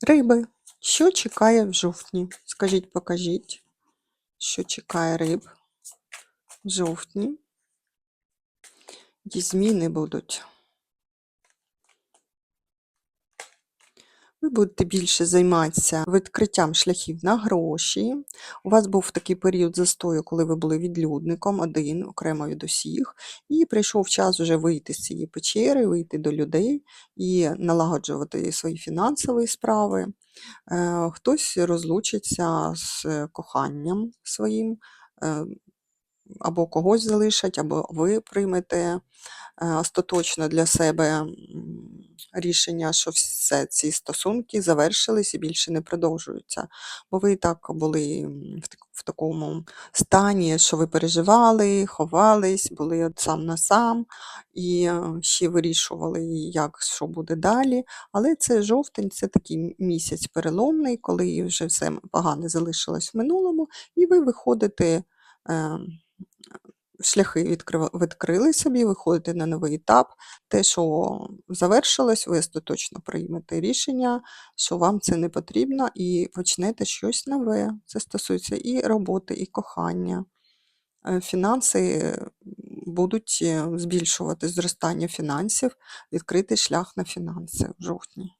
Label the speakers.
Speaker 1: Риби. Що чекає в жовтні? Скажіть, покажіть, що чекає риб в жовтні. Які зміни будуть. Ви будете більше займатися відкриттям шляхів на гроші. У вас був такий період застою, коли ви були відлюдником, один, окремо від усіх, і прийшов час вже вийти з цієї печери, вийти до людей і налагоджувати свої фінансові справи. Е, Хтось розлучиться з коханням своїм, е, або когось залишать, або ви приймете е, остаточно для себе рішення, що все ці стосунки завершились і більше не продовжуються. Бо ви і так були в, так- в такому стані, що ви переживали, ховались, були сам на сам і е, ще вирішували, як що буде далі. Але це жовтень, це такий місяць переломний, коли вже все погане залишилось в минулому, і ви виходите. Шляхи відкрива- відкрили собі, виходите на новий етап. Те, що завершилось, ви остаточно приймете рішення, що вам це не потрібно, і почнете щось нове. Це стосується і роботи, і кохання. Е, Фінанси будуть е, збільшувати зростання фінансів, відкритий шлях на фінанси в жовтні.